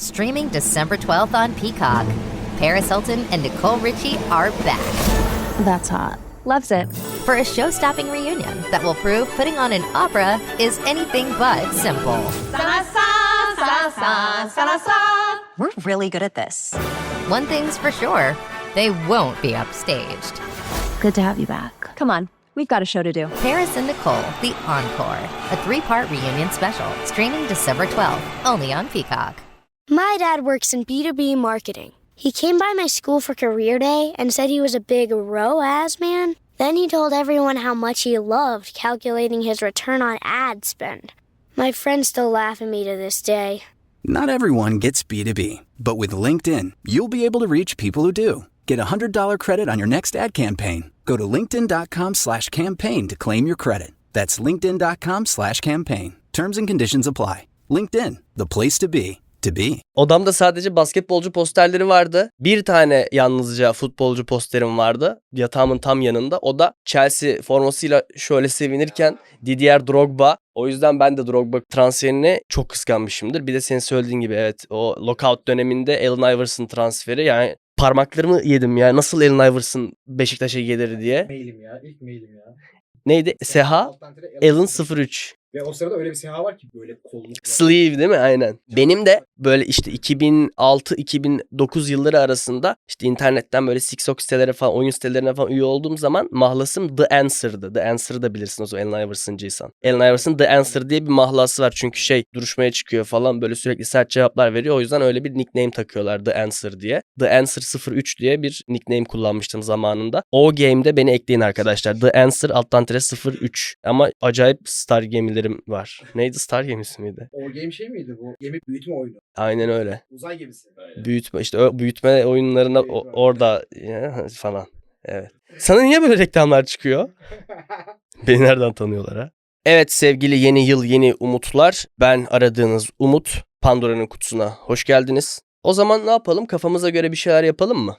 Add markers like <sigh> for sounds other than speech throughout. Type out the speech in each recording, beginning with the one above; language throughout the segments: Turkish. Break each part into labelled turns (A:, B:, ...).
A: streaming December 12th on Peacock. Paris Hilton and Nicole Richie are back
B: That's hot. Loves it.
A: for a show stopping reunion that will prove putting on an opera is anything but simple.
C: We're really good at this.
A: One thing's for sure they won't be upstaged.
B: Good to have you back.
C: Come on, we've got a show to do.
A: Paris and Nicole, The Encore, a three part reunion special, streaming December 12th, only on Peacock.
D: My dad works in B2B marketing. He came by my school for career day and said he was a big ROAS man. Then he told everyone how much he loved calculating his return on ad spend. My friends still laugh at me to this day.
E: Not everyone gets B2B, but with LinkedIn, you'll be able to reach people who do. Get a $100 credit on your next ad campaign. Go to linkedin.com slash campaign to claim your credit. That's linkedin.com slash campaign. Terms and conditions apply. LinkedIn, the place to be, to be.
F: Odamda sadece basketbolcu posterleri vardı. Bir tane yalnızca futbolcu posterim vardı. Yatağımın tam yanında. O da Chelsea formasıyla şöyle sevinirken Didier Drogba. O yüzden ben de Drogba transferini çok kıskanmışımdır. Bir de senin söylediğin gibi evet o lockout döneminde Allen Iverson transferi yani parmaklarımı yedim ya. Nasıl Allen Iverson Beşiktaş'a gelir diye.
G: Mailim ya. ilk mailim ya.
F: Neydi? Seha Allen 03.
G: Ve o sırada öyle bir seha var ki böyle kolluk.
F: Sleeve değil mi? Aynen. Benim de böyle işte 2006-2009 yılları arasında işte internetten böyle TikTok sitelere falan, oyun sitelerine falan üye olduğum zaman mahlasım The Answer'dı. The Answer'ı da bilirsiniz o Allen Iverson'cıysan. Allen Iverson The Answer diye bir mahlası var çünkü şey duruşmaya çıkıyor falan böyle sürekli sert cevaplar veriyor. O yüzden öyle bir nickname takıyorlar The Answer diye. The Answer 03 diye bir nickname kullanmıştım zamanında. O game'de beni ekleyin arkadaşlar. The Answer alttan tire 03. Ama acayip Star gemilerim var. Neydi Star gemisi miydi?
G: O game şey miydi bu? Gemi büyütme oyunu.
F: Aynen öyle.
G: Uzay gemisi.
F: Büyütme işte o büyütme oyunlarına o- orada ya, falan. Evet. Sana niye böyle reklamlar çıkıyor? <laughs> Beni nereden tanıyorlar ha? Evet sevgili yeni yıl yeni umutlar. Ben aradığınız Umut. Pandora'nın kutusuna hoş geldiniz. O zaman ne yapalım? Kafamıza göre bir şeyler yapalım mı?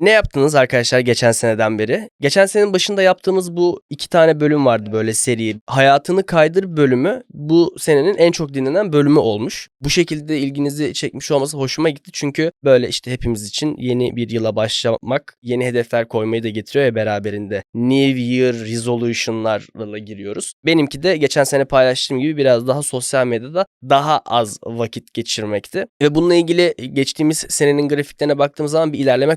F: Ne yaptınız arkadaşlar geçen seneden beri? Geçen senenin başında yaptığımız bu iki tane bölüm vardı böyle seri. Hayatını kaydır bölümü bu senenin en çok dinlenen bölümü olmuş. Bu şekilde ilginizi çekmiş olması hoşuma gitti. Çünkü böyle işte hepimiz için yeni bir yıla başlamak, yeni hedefler koymayı da getiriyor ya beraberinde. New Year Resolution'larla giriyoruz. Benimki de geçen sene paylaştığım gibi biraz daha sosyal medyada daha az vakit geçirmekti. Ve bununla ilgili geçtiğimiz senenin grafiklerine baktığım zaman bir ilerleme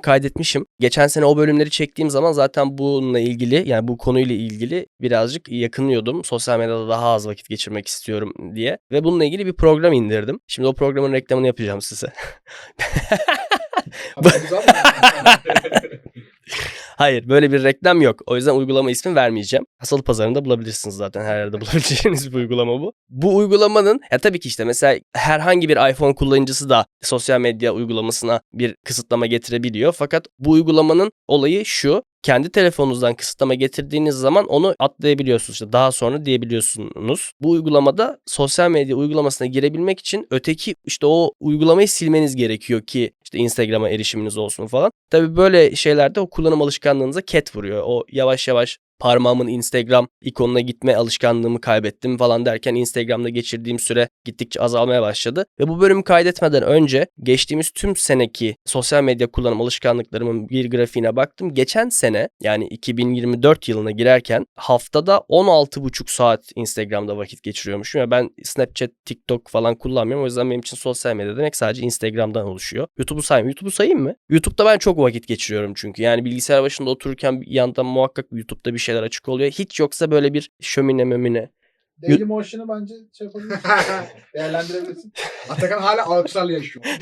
F: kaydetmişim. Geçen sene o bölümleri çektiğim zaman zaten bununla ilgili yani bu konuyla ilgili birazcık yakınıyordum. Sosyal medyada daha az vakit geçirmek istiyorum diye. Ve bununla ilgili bir program indirdim. Şimdi o programın reklamını yapacağım size. <laughs> <laughs> Hayır böyle bir reklam yok. O yüzden uygulama ismi vermeyeceğim. Hasalı pazarında bulabilirsiniz zaten. Her yerde <laughs> bulabileceğiniz bir uygulama bu. Bu uygulamanın ya tabii ki işte mesela herhangi bir iPhone kullanıcısı da sosyal medya uygulamasına bir kısıtlama getirebiliyor. Fakat bu uygulamanın olayı şu. Kendi telefonunuzdan kısıtlama getirdiğiniz zaman onu atlayabiliyorsunuz. İşte daha sonra diyebiliyorsunuz. Bu uygulamada sosyal medya uygulamasına girebilmek için öteki işte o uygulamayı silmeniz gerekiyor ki işte Instagram'a erişiminiz olsun falan. Tabii böyle şeylerde o kullanım alışkanlığınıza ket vuruyor. O yavaş yavaş parmağımın Instagram ikonuna gitme alışkanlığımı kaybettim falan derken Instagram'da geçirdiğim süre gittikçe azalmaya başladı. Ve bu bölümü kaydetmeden önce geçtiğimiz tüm seneki sosyal medya kullanım alışkanlıklarımın bir grafiğine baktım. Geçen sene yani 2024 yılına girerken haftada 16,5 saat Instagram'da vakit geçiriyormuşum. Ya ben Snapchat, TikTok falan kullanmıyorum. O yüzden benim için sosyal medya demek sadece Instagram'dan oluşuyor. YouTube'u sayayım. YouTube'u sayayım mı? YouTube'da ben çok vakit geçiriyorum çünkü. Yani bilgisayar başında otururken bir yandan muhakkak YouTube'da bir şeyler açık oluyor. Hiç yoksa böyle bir şömine mömine.
G: Daily Motion'ı bence şey yapabilirsin. <laughs> Değerlendirebilirsin. Atakan hala alkışlarla yaşıyor. <laughs>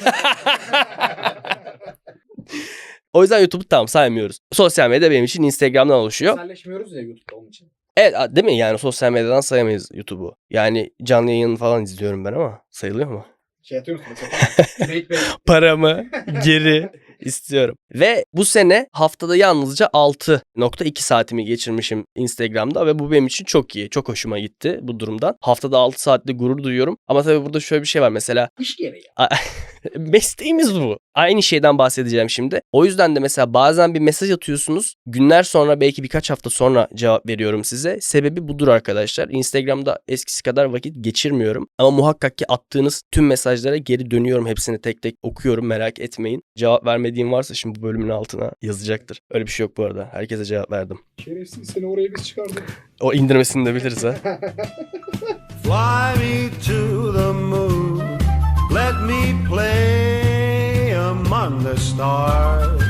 F: O yüzden YouTube'u tam saymıyoruz. Sosyal medya benim için Instagram'dan oluşuyor.
G: Sosyalleşmiyoruz ya YouTube'da onun için.
F: Evet değil mi? Yani sosyal medyadan sayamayız YouTube'u. Yani canlı yayın falan izliyorum ben ama sayılıyor mu?
G: Şey atıyor musun mesela? <laughs> Cüneyt Bey.
F: Paramı geri istiyorum. Ve bu sene haftada yalnızca 6.2 saatimi geçirmişim Instagram'da ve bu benim için çok iyi. Çok hoşuma gitti bu durumdan. Haftada 6 saatte gurur duyuyorum. Ama tabii burada şöyle bir şey var mesela
G: İş gereği. <laughs>
F: mesleğimiz bu. Aynı şeyden bahsedeceğim şimdi. O yüzden de mesela bazen bir mesaj atıyorsunuz. Günler sonra belki birkaç hafta sonra cevap veriyorum size. Sebebi budur arkadaşlar. Instagram'da eskisi kadar vakit geçirmiyorum. Ama muhakkak ki attığınız tüm mesajlara geri dönüyorum. Hepsini tek tek okuyorum merak etmeyin. Cevap vermediğim varsa şimdi bu bölümün altına yazacaktır. Öyle bir şey yok bu arada. Herkese cevap verdim.
G: Şerefsiz seni oraya biz çıkardık.
F: O indirmesini de biliriz ha.
H: Fly me to the moon. Let me play among the stars.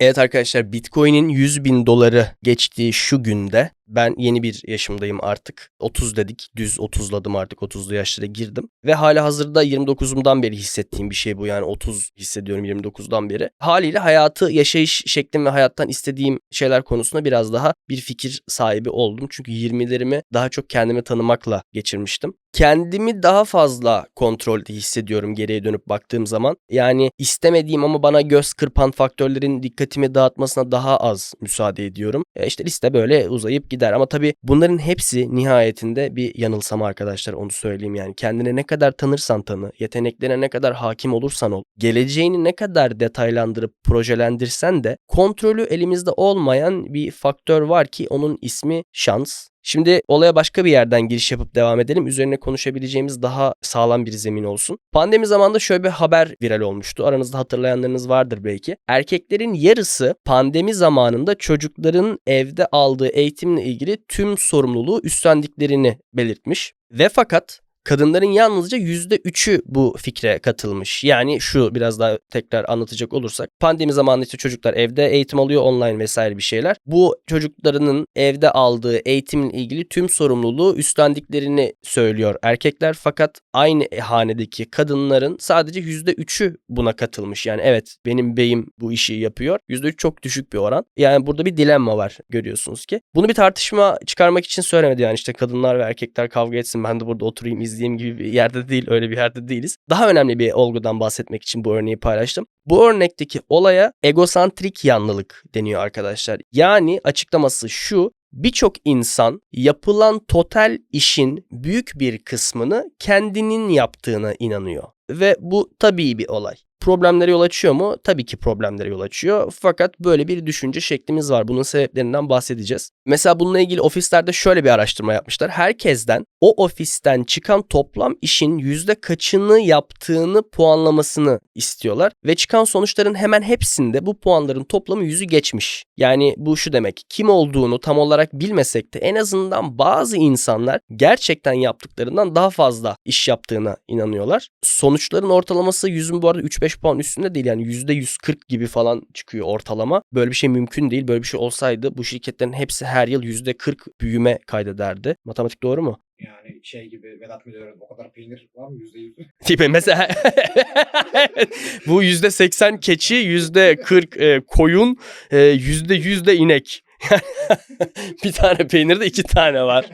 F: Evet arkadaşlar Bitcoin'in 100 bin doları geçtiği şu günde ben yeni bir yaşımdayım artık. 30 dedik düz 30'ladım artık 30'lu yaşlara girdim. Ve hala hazırda 29'umdan beri hissettiğim bir şey bu yani 30 hissediyorum 29'dan beri. Haliyle hayatı yaşayış şeklim ve hayattan istediğim şeyler konusunda biraz daha bir fikir sahibi oldum. Çünkü 20'lerimi daha çok kendimi tanımakla geçirmiştim. Kendimi daha fazla kontrolde hissediyorum geriye dönüp baktığım zaman. Yani istemediğim ama bana göz kırpan faktörlerin dikkatimi dağıtmasına daha az müsaade ediyorum. E işte liste böyle uzayıp gider ama tabii bunların hepsi nihayetinde bir yanılsama arkadaşlar onu söyleyeyim yani. Kendine ne kadar tanırsan tanı, yeteneklerine ne kadar hakim olursan ol, geleceğini ne kadar detaylandırıp projelendirsen de kontrolü elimizde olmayan bir faktör var ki onun ismi şans. Şimdi olaya başka bir yerden giriş yapıp devam edelim. Üzerine konuşabileceğimiz daha sağlam bir zemin olsun. Pandemi zamanında şöyle bir haber viral olmuştu. Aranızda hatırlayanlarınız vardır belki. Erkeklerin yarısı pandemi zamanında çocukların evde aldığı eğitimle ilgili tüm sorumluluğu üstlendiklerini belirtmiş. Ve fakat Kadınların yalnızca %3'ü bu fikre katılmış. Yani şu biraz daha tekrar anlatacak olursak. Pandemi zamanında işte çocuklar evde eğitim alıyor online vesaire bir şeyler. Bu çocuklarının evde aldığı eğitimle ilgili tüm sorumluluğu üstlendiklerini söylüyor erkekler. Fakat aynı hanedeki kadınların sadece %3'ü buna katılmış. Yani evet benim beyim bu işi yapıyor. %3 çok düşük bir oran. Yani burada bir dilemma var görüyorsunuz ki. Bunu bir tartışma çıkarmak için söylemedi yani işte kadınlar ve erkekler kavga etsin ben de burada oturayım izleyeyim gibi bir yerde değil öyle bir yerde değiliz. Daha önemli bir olgudan bahsetmek için bu örneği paylaştım. Bu örnekteki olaya egosantrik yanlılık deniyor arkadaşlar. Yani açıklaması şu Birçok insan yapılan total işin büyük bir kısmını kendinin yaptığına inanıyor. Ve bu tabii bir olay. Problemlere yol açıyor mu? Tabii ki problemlere yol açıyor. Fakat böyle bir düşünce şeklimiz var. Bunun sebeplerinden bahsedeceğiz. Mesela bununla ilgili ofislerde şöyle bir araştırma yapmışlar. Herkesten o ofisten çıkan toplam işin yüzde kaçını yaptığını puanlamasını istiyorlar. Ve çıkan sonuçların hemen hepsinde bu puanların toplamı yüzü geçmiş. Yani bu şu demek. Kim olduğunu tam olarak bilmesek de en azından bazı insanlar gerçekten yaptıklarından daha fazla iş yaptığına inanıyorlar. Sonuçların ortalaması yüzün bu arada 3-5 puan üstünde değil yani %140 gibi falan çıkıyor ortalama. Böyle bir şey mümkün değil. Böyle bir şey olsaydı bu şirketlerin hepsi her yıl %40 büyüme kaydederdi. Matematik doğru mu?
G: Yani şey gibi Vedat Milor'un o kadar peynir var mı yüzde yüz? <laughs>
F: Tipi mesela <laughs> bu %80 keçi, %40 e, koyun, e, %100 de inek. <laughs> bir tane peynirde iki tane var.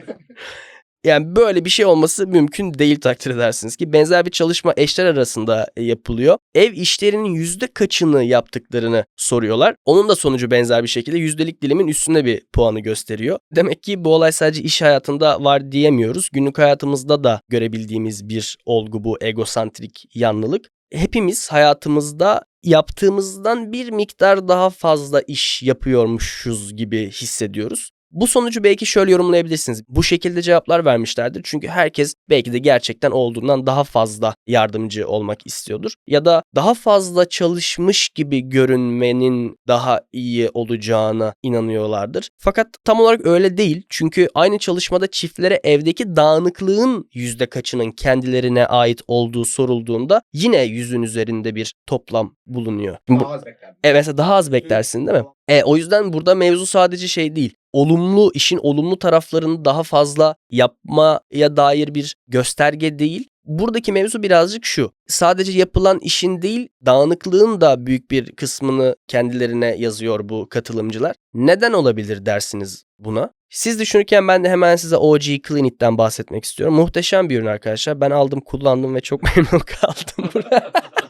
F: Yani böyle bir şey olması mümkün değil takdir edersiniz ki. Benzer bir çalışma eşler arasında e, yapılıyor. Ev işlerinin yüzde kaçını yaptıklarını soruyorlar. Onun da sonucu benzer bir şekilde yüzdelik dilimin üstünde bir puanı gösteriyor. Demek ki bu olay sadece iş hayatında var diyemiyoruz. Günlük hayatımızda da görebildiğimiz bir olgu bu egosantrik yanlılık. Hepimiz hayatımızda yaptığımızdan bir miktar daha fazla iş yapıyormuşuz gibi hissediyoruz. Bu sonucu belki şöyle yorumlayabilirsiniz. Bu şekilde cevaplar vermişlerdir. Çünkü herkes belki de gerçekten olduğundan daha fazla yardımcı olmak istiyordur. Ya da daha fazla çalışmış gibi görünmenin daha iyi olacağına inanıyorlardır. Fakat tam olarak öyle değil. Çünkü aynı çalışmada çiftlere evdeki dağınıklığın yüzde kaçının kendilerine ait olduğu sorulduğunda yine yüzün üzerinde bir toplam bulunuyor. Bu-
G: Daha az beklerdim.
F: Evet mesela daha az beklersin değil mi? E, o yüzden burada mevzu sadece şey değil. Olumlu işin olumlu taraflarını daha fazla yapmaya dair bir gösterge değil. Buradaki mevzu birazcık şu. Sadece yapılan işin değil, dağınıklığın da büyük bir kısmını kendilerine yazıyor bu katılımcılar. Neden olabilir dersiniz buna? Siz düşünürken ben de hemen size OG Cleanit'ten bahsetmek istiyorum. Muhteşem bir ürün arkadaşlar. Ben aldım, kullandım ve çok <laughs> memnun kaldım. <laughs>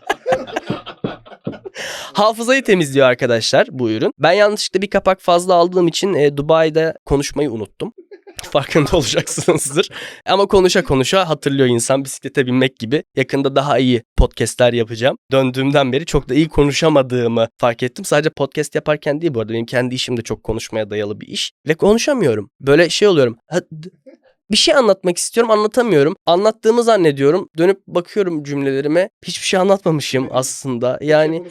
F: Hafızayı temizliyor arkadaşlar bu ürün. Ben yanlışlıkla bir kapak fazla aldığım için e, Dubai'de konuşmayı unuttum. <laughs> Farkında olacaksınızdır. Ama konuşa konuşa hatırlıyor insan bisiklete binmek gibi. Yakında daha iyi podcastler yapacağım. Döndüğümden beri çok da iyi konuşamadığımı fark ettim. Sadece podcast yaparken değil bu arada. Benim kendi işim de çok konuşmaya dayalı bir iş. Ve konuşamıyorum. Böyle şey oluyorum. Bir şey anlatmak istiyorum anlatamıyorum. Anlattığımı zannediyorum. Dönüp bakıyorum cümlelerime. Hiçbir şey anlatmamışım aslında. Yani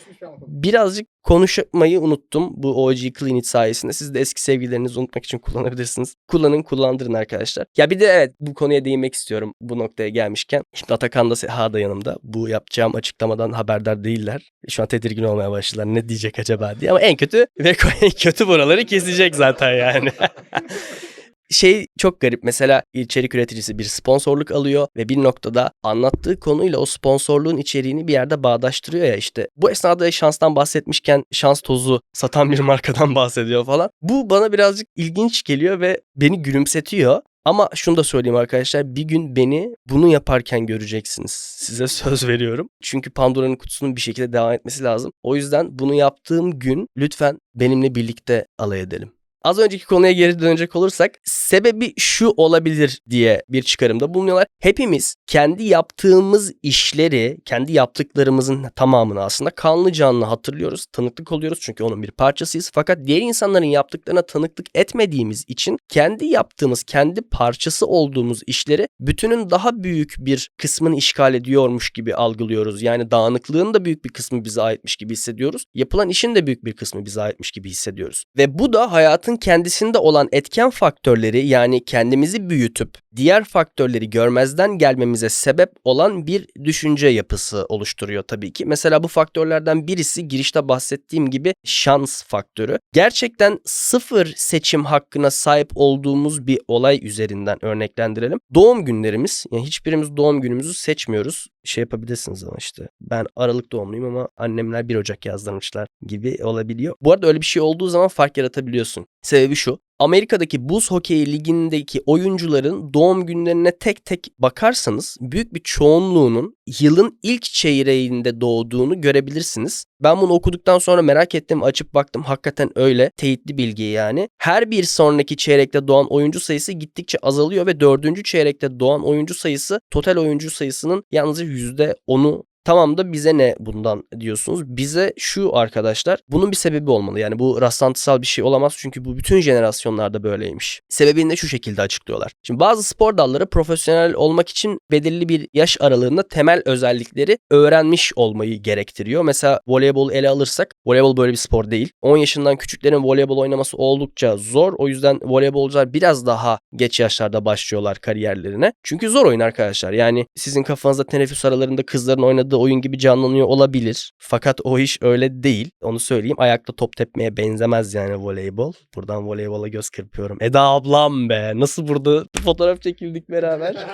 F: birazcık konuşmayı unuttum bu OG Clean It sayesinde. Siz de eski sevgilerinizi unutmak için kullanabilirsiniz. Kullanın kullandırın arkadaşlar. Ya bir de evet bu konuya değinmek istiyorum bu noktaya gelmişken. Şimdi Atakan da Seha da yanımda. Bu yapacağım açıklamadan haberdar değiller. Şu an tedirgin olmaya başladılar. Ne diyecek acaba diye. Ama en kötü ve <laughs> en kötü buraları kesecek zaten yani. <laughs> şey çok garip mesela içerik üreticisi bir sponsorluk alıyor ve bir noktada anlattığı konuyla o sponsorluğun içeriğini bir yerde bağdaştırıyor ya işte. Bu esnada şanstan bahsetmişken şans tozu satan bir <laughs> markadan bahsediyor falan. Bu bana birazcık ilginç geliyor ve beni gülümsetiyor. Ama şunu da söyleyeyim arkadaşlar bir gün beni bunu yaparken göreceksiniz. Size <laughs> söz veriyorum. Çünkü Pandora'nın kutusunun bir şekilde devam etmesi lazım. O yüzden bunu yaptığım gün lütfen benimle birlikte alay edelim. Az önceki konuya geri dönecek olursak sebebi şu olabilir diye bir çıkarımda bulunuyorlar. Hepimiz kendi yaptığımız işleri, kendi yaptıklarımızın tamamını aslında kanlı canlı hatırlıyoruz, tanıklık oluyoruz çünkü onun bir parçasıyız. Fakat diğer insanların yaptıklarına tanıklık etmediğimiz için kendi yaptığımız, kendi parçası olduğumuz işleri bütünün daha büyük bir kısmını işgal ediyormuş gibi algılıyoruz. Yani dağınıklığın da büyük bir kısmı bize aitmiş gibi hissediyoruz. Yapılan işin de büyük bir kısmı bize aitmiş gibi hissediyoruz. Ve bu da hayatın kendisinde olan etken faktörleri yani kendimizi büyütüp diğer faktörleri görmezden gelmemize sebep olan bir düşünce yapısı oluşturuyor tabii ki. Mesela bu faktörlerden birisi girişte bahsettiğim gibi şans faktörü. Gerçekten sıfır seçim hakkına sahip olduğumuz bir olay üzerinden örneklendirelim. Doğum günlerimiz yani hiçbirimiz doğum günümüzü seçmiyoruz. Şey yapabilirsiniz ama işte ben Aralık doğumluyum ama annemler 1 Ocak yazdırmışlar gibi olabiliyor. Bu arada öyle bir şey olduğu zaman fark yaratabiliyorsun. Sebebi şu. Amerika'daki buz hokeyi ligindeki oyuncuların doğum günlerine tek tek bakarsanız büyük bir çoğunluğunun yılın ilk çeyreğinde doğduğunu görebilirsiniz. Ben bunu okuduktan sonra merak ettim, açıp baktım. Hakikaten öyle. Teyitli bilgi yani. Her bir sonraki çeyrekte doğan oyuncu sayısı gittikçe azalıyor ve dördüncü çeyrekte doğan oyuncu sayısı total oyuncu sayısının yalnızca %10'u Tamam da bize ne bundan diyorsunuz? Bize şu arkadaşlar bunun bir sebebi olmalı. Yani bu rastlantısal bir şey olamaz çünkü bu bütün jenerasyonlarda böyleymiş. Sebebini de şu şekilde açıklıyorlar. Şimdi bazı spor dalları profesyonel olmak için belirli bir yaş aralığında temel özellikleri öğrenmiş olmayı gerektiriyor. Mesela voleybol ele alırsak voleybol böyle bir spor değil. 10 yaşından küçüklerin voleybol oynaması oldukça zor. O yüzden voleybolcular biraz daha geç yaşlarda başlıyorlar kariyerlerine. Çünkü zor oyun arkadaşlar. Yani sizin kafanızda teneffüs aralarında kızların oynadığı oyun gibi canlanıyor olabilir. Fakat o iş öyle değil. Onu söyleyeyim. Ayakta top tepmeye benzemez yani voleybol. Buradan voleybola göz kırpıyorum. Eda ablam be. Nasıl burada fotoğraf çekildik beraber? <laughs>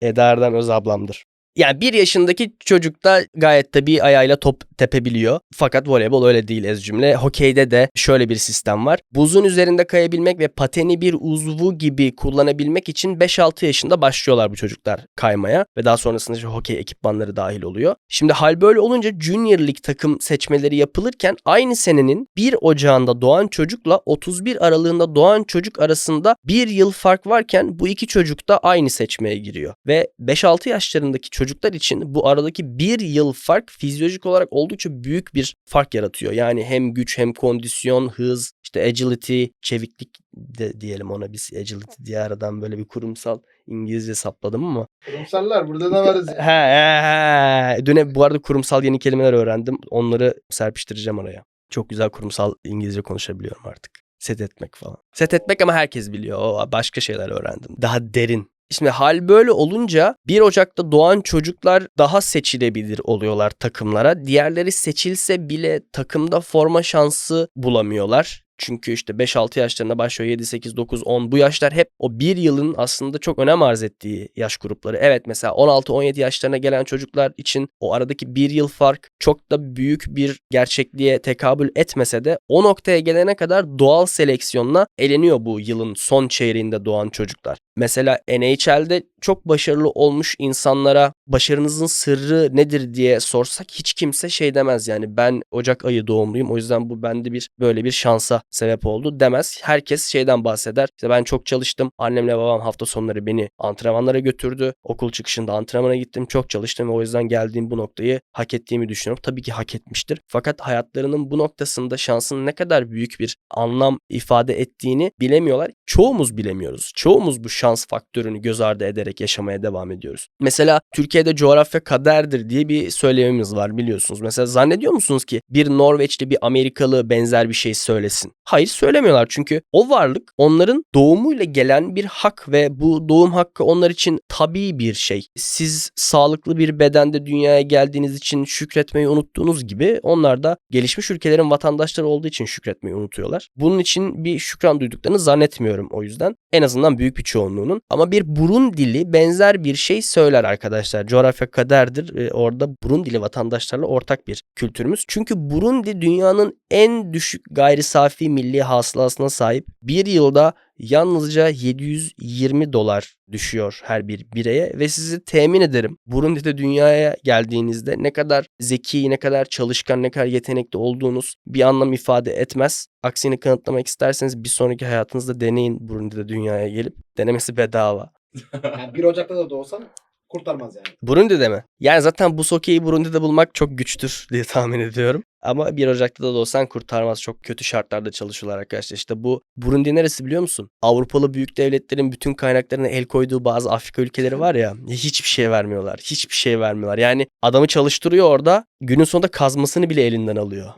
F: Eda Erdem öz ablamdır. Yani bir yaşındaki çocuk da gayet tabii ayağıyla top tepebiliyor. Fakat voleybol öyle değil ez cümle. Hokeyde de şöyle bir sistem var. Buzun üzerinde kayabilmek ve pateni bir uzvu gibi kullanabilmek için 5-6 yaşında başlıyorlar bu çocuklar kaymaya. Ve daha sonrasında işte hokey ekipmanları dahil oluyor. Şimdi hal böyle olunca Junior Lig takım seçmeleri yapılırken aynı senenin 1 Ocağında doğan çocukla 31 aralığında doğan çocuk arasında bir yıl fark varken bu iki çocuk da aynı seçmeye giriyor. Ve 5-6 yaşlarındaki çocuklar için bu aradaki bir yıl fark fizyolojik olarak oldukça büyük bir fark yaratıyor. Yani hem güç hem kondisyon, hız, işte agility, çeviklik de diyelim ona biz agility diye aradan böyle bir kurumsal İngilizce sapladım ama.
G: Kurumsallar burada da varız. <laughs>
F: He, he, he. Dün bu arada kurumsal yeni kelimeler öğrendim. Onları serpiştireceğim oraya. Çok güzel kurumsal İngilizce konuşabiliyorum artık. Set etmek falan. Set etmek ama herkes biliyor. O başka şeyler öğrendim. Daha derin Şimdi hal böyle olunca 1 Ocak'ta doğan çocuklar daha seçilebilir oluyorlar takımlara. Diğerleri seçilse bile takımda forma şansı bulamıyorlar. Çünkü işte 5-6 yaşlarında başlıyor 7, 8, 9, 10 bu yaşlar hep o bir yılın aslında çok önem arz ettiği yaş grupları. Evet mesela 16-17 yaşlarına gelen çocuklar için o aradaki bir yıl fark çok da büyük bir gerçekliğe tekabül etmese de o noktaya gelene kadar doğal seleksiyonla eleniyor bu yılın son çeyreğinde doğan çocuklar. Mesela NHL'de çok başarılı olmuş insanlara başarınızın sırrı nedir diye sorsak hiç kimse şey demez yani ben Ocak ayı doğumluyum o yüzden bu bende bir böyle bir şansa sebep oldu demez. Herkes şeyden bahseder. İşte ben çok çalıştım. Annemle babam hafta sonları beni antrenmanlara götürdü. Okul çıkışında antrenmana gittim. Çok çalıştım ve o yüzden geldiğim bu noktayı hak ettiğimi düşünüyorum. Tabii ki hak etmiştir. Fakat hayatlarının bu noktasında şansın ne kadar büyük bir anlam ifade ettiğini bilemiyorlar. Çoğumuz bilemiyoruz. Çoğumuz bu şans faktörünü göz ardı ederek yaşamaya devam ediyoruz. Mesela Türkiye'de coğrafya kaderdir diye bir söylememiz var biliyorsunuz. Mesela zannediyor musunuz ki bir Norveçli bir Amerikalı benzer bir şey söylesin? Hayır söylemiyorlar çünkü o varlık onların doğumuyla gelen bir hak ve bu doğum hakkı onlar için tabii bir şey. Siz sağlıklı bir bedende dünyaya geldiğiniz için şükretmeyi unuttuğunuz gibi onlar da gelişmiş ülkelerin vatandaşları olduğu için şükretmeyi unutuyorlar. Bunun için bir şükran duyduklarını zannetmiyorum o yüzden. En azından büyük bir çoğunluğunun. Ama bir burun dili benzer bir şey söyler arkadaşlar. Coğrafya kaderdir. Ee, orada burun dili vatandaşlarla ortak bir kültürümüz. Çünkü Burundi dünyanın en düşük gayri safi milli hasılasına sahip. Bir yılda yalnızca 720 dolar düşüyor her bir bireye ve sizi temin ederim Burundi'de dünyaya geldiğinizde ne kadar zeki, ne kadar çalışkan, ne kadar yetenekli olduğunuz bir anlam ifade etmez. Aksini kanıtlamak isterseniz bir sonraki hayatınızda deneyin Burundi'de dünyaya gelip denemesi bedava. <laughs>
G: Yani 1 Ocak'ta da doğsan kurtarmaz yani.
F: Burundi'de mi? Yani zaten bu sokeyi Burundi'de bulmak çok güçtür diye tahmin ediyorum. Ama 1 Ocak'ta da olsan kurtarmaz. Çok kötü şartlarda çalışıyorlar arkadaşlar. İşte bu Burundi neresi biliyor musun? Avrupalı büyük devletlerin bütün kaynaklarına el koyduğu bazı Afrika ülkeleri var ya hiçbir şey vermiyorlar. Hiçbir şey vermiyorlar. Yani adamı çalıştırıyor orada günün sonunda kazmasını bile elinden alıyor.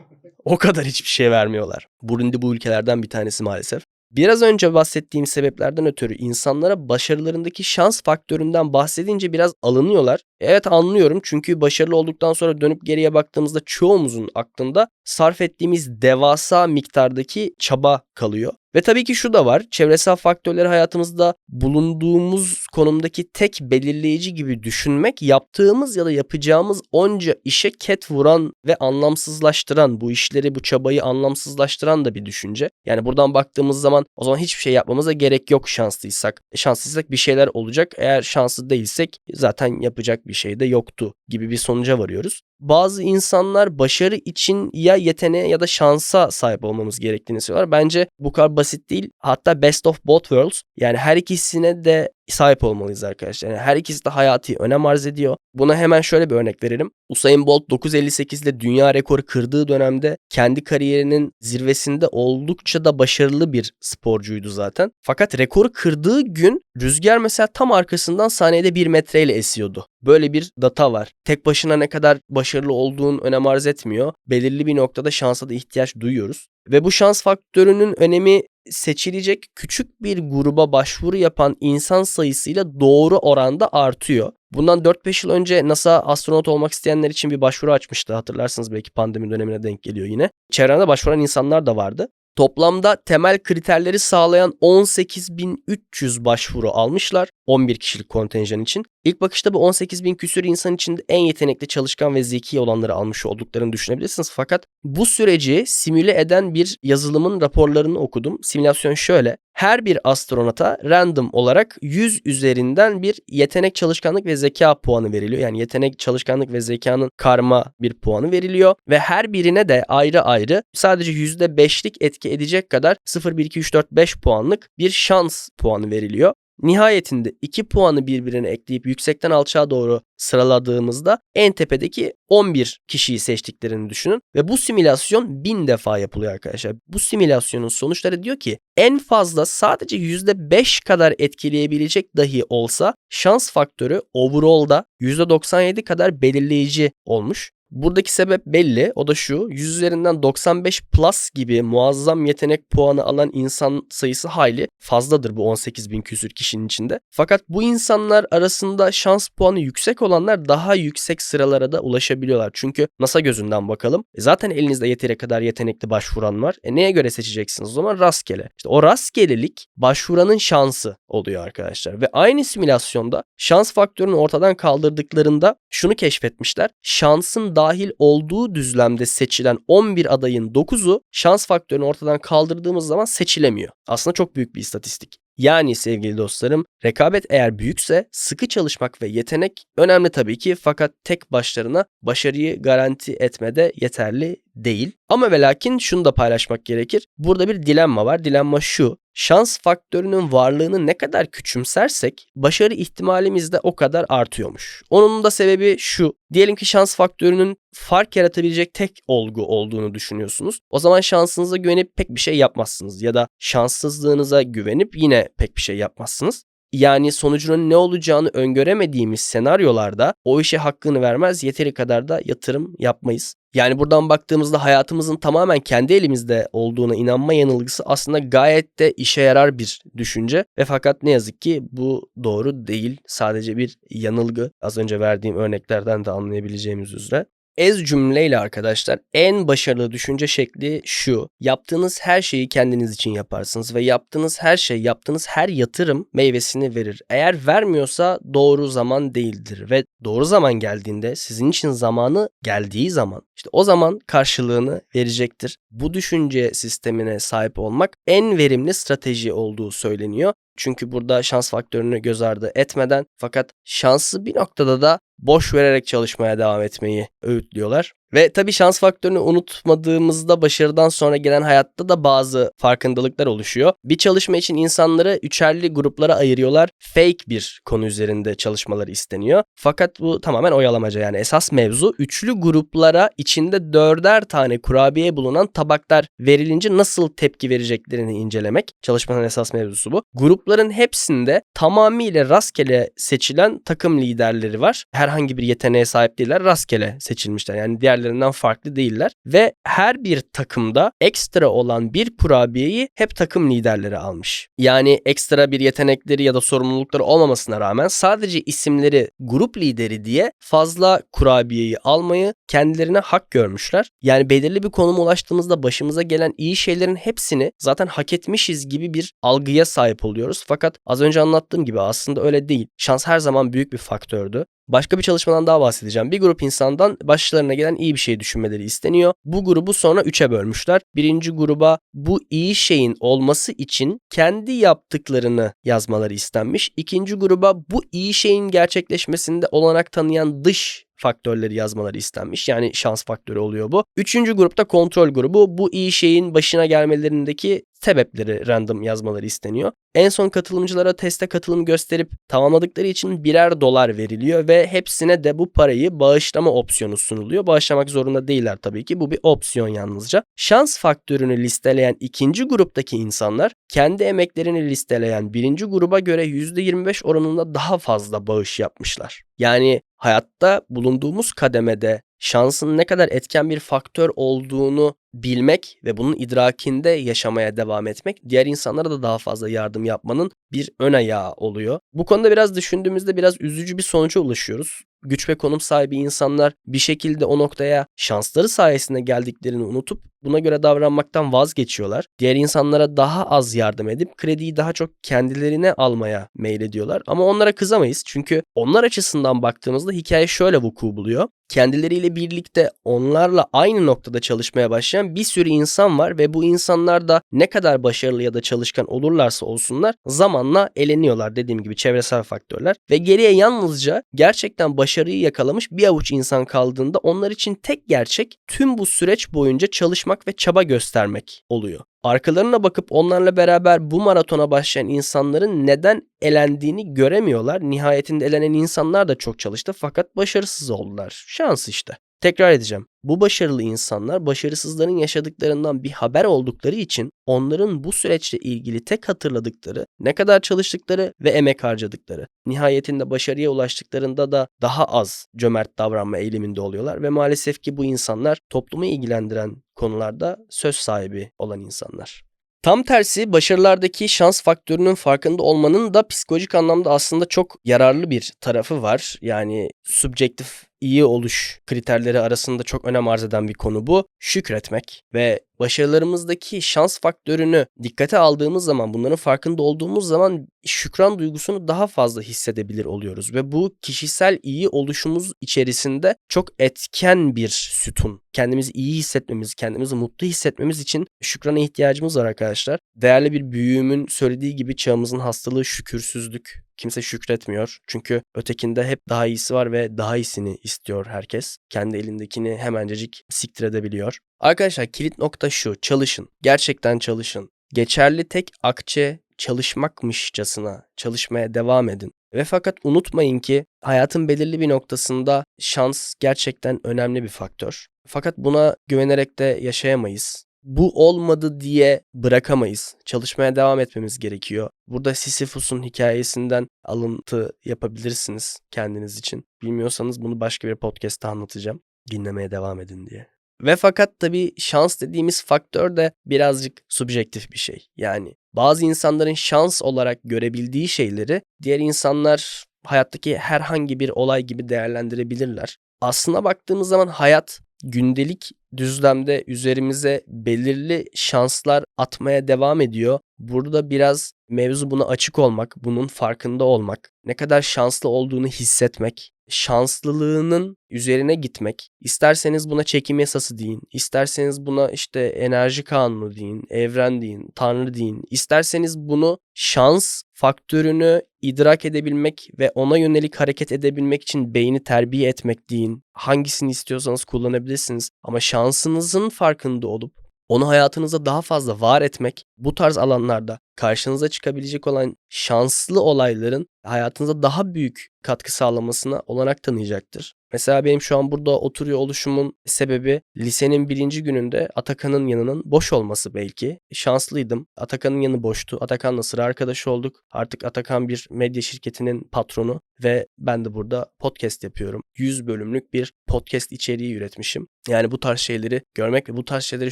F: O kadar hiçbir şey vermiyorlar. Burundi bu ülkelerden bir tanesi maalesef. Biraz önce bahsettiğim sebeplerden ötürü insanlara başarılarındaki şans faktöründen bahsedince biraz alınıyorlar. Evet anlıyorum çünkü başarılı olduktan sonra dönüp geriye baktığımızda çoğumuzun aklında sarf ettiğimiz devasa miktardaki çaba kalıyor. Ve tabii ki şu da var. Çevresel faktörleri hayatımızda bulunduğumuz konumdaki tek belirleyici gibi düşünmek yaptığımız ya da yapacağımız onca işe ket vuran ve anlamsızlaştıran bu işleri bu çabayı anlamsızlaştıran da bir düşünce. Yani buradan baktığımız zaman o zaman hiçbir şey yapmamıza gerek yok şanslıysak. E, şanslıysak bir şeyler olacak. Eğer şanslı değilsek zaten yapacak bir şey de yoktu gibi bir sonuca varıyoruz bazı insanlar başarı için ya yeteneğe ya da şansa sahip olmamız gerektiğini söylüyorlar. Bence bu kadar basit değil. Hatta best of both worlds yani her ikisine de sahip olmalıyız arkadaşlar. Yani her ikisi de hayati önem arz ediyor. Buna hemen şöyle bir örnek verelim. Usain Bolt 9.58'de dünya rekoru kırdığı dönemde kendi kariyerinin zirvesinde oldukça da başarılı bir sporcuydu zaten. Fakat rekoru kırdığı gün rüzgar mesela tam arkasından saniyede 1 metreyle esiyordu. Böyle bir data var. Tek başına ne kadar başarılı olduğun önem arz etmiyor. Belirli bir noktada şansa da ihtiyaç duyuyoruz. Ve bu şans faktörünün önemi seçilecek küçük bir gruba başvuru yapan insan sayısıyla doğru oranda artıyor. Bundan 4-5 yıl önce NASA astronot olmak isteyenler için bir başvuru açmıştı. Hatırlarsınız belki pandemi dönemine denk geliyor yine. Çevremde başvuran insanlar da vardı. Toplamda temel kriterleri sağlayan 18.300 başvuru almışlar 11 kişilik kontenjan için. İlk bakışta bu 18.000 küsür insan içinde en yetenekli, çalışkan ve zeki olanları almış olduklarını düşünebilirsiniz. Fakat bu süreci simüle eden bir yazılımın raporlarını okudum. Simülasyon şöyle. Her bir astronota random olarak 100 üzerinden bir yetenek, çalışkanlık ve zeka puanı veriliyor. Yani yetenek, çalışkanlık ve zekanın karma bir puanı veriliyor. Ve her birine de ayrı ayrı sadece %5'lik etki edecek kadar 0, 1, 2, 3, 4, 5 puanlık bir şans puanı veriliyor. Nihayetinde 2 puanı birbirine ekleyip yüksekten alçağa doğru sıraladığımızda en tepedeki 11 kişiyi seçtiklerini düşünün. Ve bu simülasyon 1000 defa yapılıyor arkadaşlar. Bu simülasyonun sonuçları diyor ki en fazla sadece %5 kadar etkileyebilecek dahi olsa şans faktörü overall'da %97 kadar belirleyici olmuş. Buradaki sebep belli. O da şu. 100 üzerinden 95 plus gibi muazzam yetenek puanı alan insan sayısı hayli fazladır bu 18 bin küsür kişinin içinde. Fakat bu insanlar arasında şans puanı yüksek olanlar daha yüksek sıralara da ulaşabiliyorlar. Çünkü NASA gözünden bakalım. E zaten elinizde yeteri kadar yetenekli başvuran var. E neye göre seçeceksiniz o zaman? Rastgele. İşte o rastgelelik başvuranın şansı oluyor arkadaşlar. Ve aynı simülasyonda şans faktörünü ortadan kaldırdıklarında şunu keşfetmişler. Şansın dahil olduğu düzlemde seçilen 11 adayın 9'u şans faktörünü ortadan kaldırdığımız zaman seçilemiyor. Aslında çok büyük bir istatistik. Yani sevgili dostlarım, rekabet eğer büyükse sıkı çalışmak ve yetenek önemli tabii ki fakat tek başlarına başarıyı garanti etmede yeterli değil. Ama ve lakin şunu da paylaşmak gerekir. Burada bir dilemma var. Dilemma şu. Şans faktörünün varlığını ne kadar küçümsersek başarı ihtimalimiz de o kadar artıyormuş. Onun da sebebi şu. Diyelim ki şans faktörünün fark yaratabilecek tek olgu olduğunu düşünüyorsunuz. O zaman şansınıza güvenip pek bir şey yapmazsınız ya da şanssızlığınıza güvenip yine pek bir şey yapmazsınız. Yani sonucunun ne olacağını öngöremediğimiz senaryolarda o işe hakkını vermez, yeteri kadar da yatırım yapmayız. Yani buradan baktığımızda hayatımızın tamamen kendi elimizde olduğuna inanma yanılgısı aslında gayet de işe yarar bir düşünce ve fakat ne yazık ki bu doğru değil. Sadece bir yanılgı. Az önce verdiğim örneklerden de anlayabileceğimiz üzere. Ez cümleyle arkadaşlar en başarılı düşünce şekli şu. Yaptığınız her şeyi kendiniz için yaparsınız ve yaptığınız her şey, yaptığınız her yatırım meyvesini verir. Eğer vermiyorsa doğru zaman değildir ve doğru zaman geldiğinde sizin için zamanı geldiği zaman işte o zaman karşılığını verecektir. Bu düşünce sistemine sahip olmak en verimli strateji olduğu söyleniyor. Çünkü burada şans faktörünü göz ardı etmeden fakat şansı bir noktada da boş vererek çalışmaya devam etmeyi öğütlüyorlar. Ve tabii şans faktörünü unutmadığımızda başarıdan sonra gelen hayatta da bazı farkındalıklar oluşuyor. Bir çalışma için insanları üçerli gruplara ayırıyorlar. Fake bir konu üzerinde çalışmaları isteniyor. Fakat bu tamamen oyalamaca yani esas mevzu üçlü gruplara içinde dörder tane kurabiye bulunan tabaklar verilince nasıl tepki vereceklerini incelemek. Çalışmanın esas mevzusu bu. Grupların hepsinde tamamıyla rastgele seçilen takım liderleri var. Herhangi bir yeteneğe sahip değiller. Rastgele seçilmişler. Yani diğerlerinden farklı değiller. Ve her bir takımda ekstra olan bir kurabiyeyi hep takım liderleri almış. Yani ekstra bir yetenekleri ya da sorumlulukları olmamasına rağmen sadece isimleri grup lideri diye fazla kurabiyeyi almayı kendilerine hak görmüşler. Yani belirli bir konuma ulaştığımızda başımıza gelen iyi şeylerin hepsini zaten hak etmişiz gibi bir algıya sahip oluyoruz. Fakat az önce anlattığım gibi aslında öyle değil. Şans her zaman büyük bir faktördü. Başka bir çalışmadan daha bahsedeceğim. Bir grup insandan başlarına gelen iyi bir şey düşünmeleri isteniyor. Bu grubu sonra üçe bölmüşler. Birinci gruba bu iyi şeyin olması için kendi yaptıklarını yazmaları istenmiş. İkinci gruba bu iyi şeyin gerçekleşmesinde olanak tanıyan dış faktörleri yazmaları istenmiş. Yani şans faktörü oluyor bu. Üçüncü grupta kontrol grubu. Bu iyi şeyin başına gelmelerindeki sebepleri random yazmaları isteniyor. En son katılımcılara teste katılım gösterip tamamladıkları için birer dolar veriliyor ve hepsine de bu parayı bağışlama opsiyonu sunuluyor. Bağışlamak zorunda değiller tabii ki. Bu bir opsiyon yalnızca. Şans faktörünü listeleyen ikinci gruptaki insanlar kendi emeklerini listeleyen birinci gruba göre %25 oranında daha fazla bağış yapmışlar. Yani hayatta bulunduğumuz kademede şansın ne kadar etken bir faktör olduğunu bilmek ve bunun idrakinde yaşamaya devam etmek diğer insanlara da daha fazla yardım yapmanın bir ön ayağı oluyor. Bu konuda biraz düşündüğümüzde biraz üzücü bir sonuca ulaşıyoruz. Güç ve konum sahibi insanlar bir şekilde o noktaya şansları sayesinde geldiklerini unutup buna göre davranmaktan vazgeçiyorlar. Diğer insanlara daha az yardım edip krediyi daha çok kendilerine almaya meylediyorlar. Ama onlara kızamayız çünkü onlar açısından baktığımızda hikaye şöyle vuku buluyor. Kendileriyle birlikte onlarla aynı noktada çalışmaya başlayan bir sürü insan var ve bu insanlar da ne kadar başarılı ya da çalışkan olurlarsa olsunlar zamanla eleniyorlar dediğim gibi çevresel faktörler ve geriye yalnızca gerçekten başarıyı yakalamış bir avuç insan kaldığında onlar için tek gerçek tüm bu süreç boyunca çalışmak ve çaba göstermek oluyor. Arkalarına bakıp onlarla beraber bu maratona başlayan insanların neden elendiğini göremiyorlar. Nihayetinde elenen insanlar da çok çalıştı fakat başarısız oldular. Şans işte. Tekrar edeceğim. Bu başarılı insanlar başarısızların yaşadıklarından bir haber oldukları için onların bu süreçle ilgili tek hatırladıkları ne kadar çalıştıkları ve emek harcadıkları. Nihayetinde başarıya ulaştıklarında da daha az cömert davranma eğiliminde oluyorlar ve maalesef ki bu insanlar toplumu ilgilendiren konularda söz sahibi olan insanlar. Tam tersi başarılardaki şans faktörünün farkında olmanın da psikolojik anlamda aslında çok yararlı bir tarafı var. Yani subjektif iyi oluş kriterleri arasında çok önem arz eden bir konu bu. Şükretmek ve başarılarımızdaki şans faktörünü dikkate aldığımız zaman, bunların farkında olduğumuz zaman şükran duygusunu daha fazla hissedebilir oluyoruz ve bu kişisel iyi oluşumuz içerisinde çok etken bir sütun. Kendimizi iyi hissetmemiz, kendimizi mutlu hissetmemiz için şükrana ihtiyacımız var arkadaşlar. Değerli bir büyüğümün söylediği gibi çağımızın hastalığı şükürsüzlük. Kimse şükretmiyor. Çünkü ötekinde hep daha iyisi var ve daha iyisini istiyor herkes. Kendi elindekini hemencecik siktir edebiliyor. Arkadaşlar kilit nokta şu. Çalışın. Gerçekten çalışın. Geçerli tek akçe çalışmakmışçasına çalışmaya devam edin. Ve fakat unutmayın ki hayatın belirli bir noktasında şans gerçekten önemli bir faktör. Fakat buna güvenerek de yaşayamayız. Bu olmadı diye bırakamayız. Çalışmaya devam etmemiz gerekiyor. Burada Sisyphus'un hikayesinden alıntı yapabilirsiniz kendiniz için. Bilmiyorsanız bunu başka bir podcast'ta anlatacağım. Dinlemeye devam edin diye. Ve fakat tabii şans dediğimiz faktör de birazcık subjektif bir şey. Yani bazı insanların şans olarak görebildiği şeyleri diğer insanlar hayattaki herhangi bir olay gibi değerlendirebilirler. Aslına baktığımız zaman hayat gündelik düzlemde üzerimize belirli şanslar atmaya devam ediyor. Burada biraz mevzu buna açık olmak, bunun farkında olmak, ne kadar şanslı olduğunu hissetmek, şanslılığının üzerine gitmek. İsterseniz buna çekim yasası deyin, isterseniz buna işte enerji kanunu deyin, evren deyin, tanrı deyin. İsterseniz bunu şans faktörünü idrak edebilmek ve ona yönelik hareket edebilmek için beyni terbiye etmek deyin. Hangisini istiyorsanız kullanabilirsiniz ama şansınızın farkında olup onu hayatınızda daha fazla var etmek bu tarz alanlarda karşınıza çıkabilecek olan şanslı olayların hayatınıza daha büyük katkı sağlamasına olanak tanıyacaktır. Mesela benim şu an burada oturuyor oluşumun sebebi lisenin birinci gününde Atakan'ın yanının boş olması belki. Şanslıydım. Atakan'ın yanı boştu. Atakan'la sıra arkadaş olduk. Artık Atakan bir medya şirketinin patronu ve ben de burada podcast yapıyorum. 100 bölümlük bir podcast içeriği üretmişim. Yani bu tarz şeyleri görmek ve bu tarz şeyleri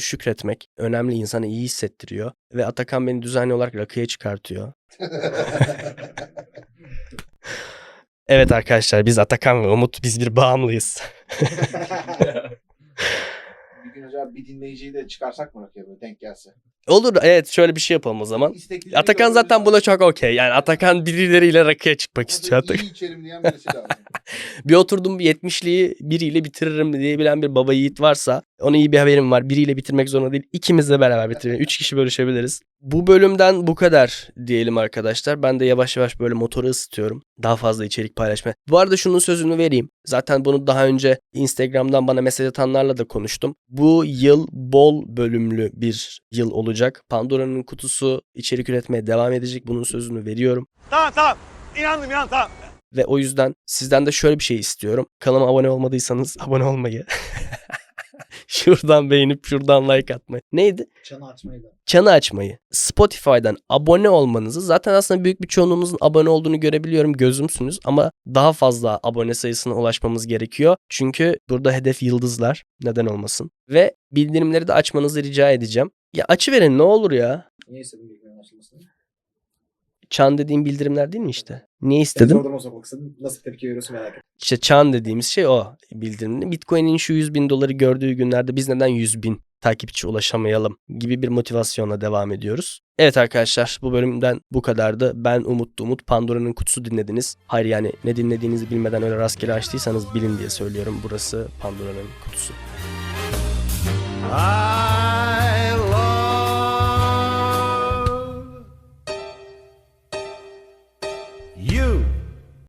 F: şükretmek önemli insanı iyi hissettiriyor. Ve Atakan beni düzenli olarak rakıya çıkartıyor. <laughs> Evet arkadaşlar biz Atakan ve Umut biz bir bağımlıyız. <laughs> <laughs>
G: bir gün acaba bir dinleyiciyi de çıkarsak mı böyle denk gelse?
F: Olur evet şöyle bir şey yapalım o zaman.
G: İstekli
F: Atakan zaten buna çok okey. Yani Atakan birileriyle rakıya çıkmak istiyor. Atakan.
G: İyi içerim diyen birisi lazım. <laughs>
F: Bir oturdum bir 70'liği biriyle bitiririm diyebilen bir baba yiğit varsa ona iyi bir haberim var. Biriyle bitirmek zorunda değil. İkimizle beraber bitirelim. Üç kişi bölüşebiliriz. Bu bölümden bu kadar diyelim arkadaşlar. Ben de yavaş yavaş böyle motoru ısıtıyorum. Daha fazla içerik paylaşmaya. Bu arada şunun sözünü vereyim. Zaten bunu daha önce Instagram'dan bana mesaj atanlarla da konuştum. Bu yıl bol bölümlü bir yıl olacak. Pandora'nın kutusu içerik üretmeye devam edecek. Bunun sözünü veriyorum.
H: Tamam tamam. İnandım inan tamam.
F: Ve o yüzden sizden de şöyle bir şey istiyorum. Kanalıma abone olmadıysanız <laughs> abone olmayı. <laughs> şuradan beğenip şuradan like atmayı. Neydi?
G: Çanı açmayı da.
F: Çanı açmayı. Spotify'dan abone olmanızı zaten aslında büyük bir çoğunluğumuzun abone olduğunu görebiliyorum. Gözümsünüz ama daha fazla abone sayısına ulaşmamız gerekiyor. Çünkü burada hedef yıldızlar. Neden olmasın. Ve bildirimleri de açmanızı rica edeceğim. Ya açıverin ne olur ya.
G: Niye istedin bilgilerin açılmasını?
F: Çan dediğim bildirimler değil mi işte? Niye istedim?
G: Oradan o. Nasıl tepki veriyorsun merak ettim.
F: İşte çan dediğimiz şey o bildirimli. Bitcoin'in şu 100 bin doları gördüğü günlerde biz neden 100 bin takipçi ulaşamayalım gibi bir motivasyonla devam ediyoruz. Evet arkadaşlar bu bölümden bu kadardı. Ben Umut Umut Pandora'nın kutusu dinlediniz. Hayır yani ne dinlediğinizi bilmeden öyle rastgele açtıysanız bilin diye söylüyorum. Burası Pandora'nın kutusu.
H: I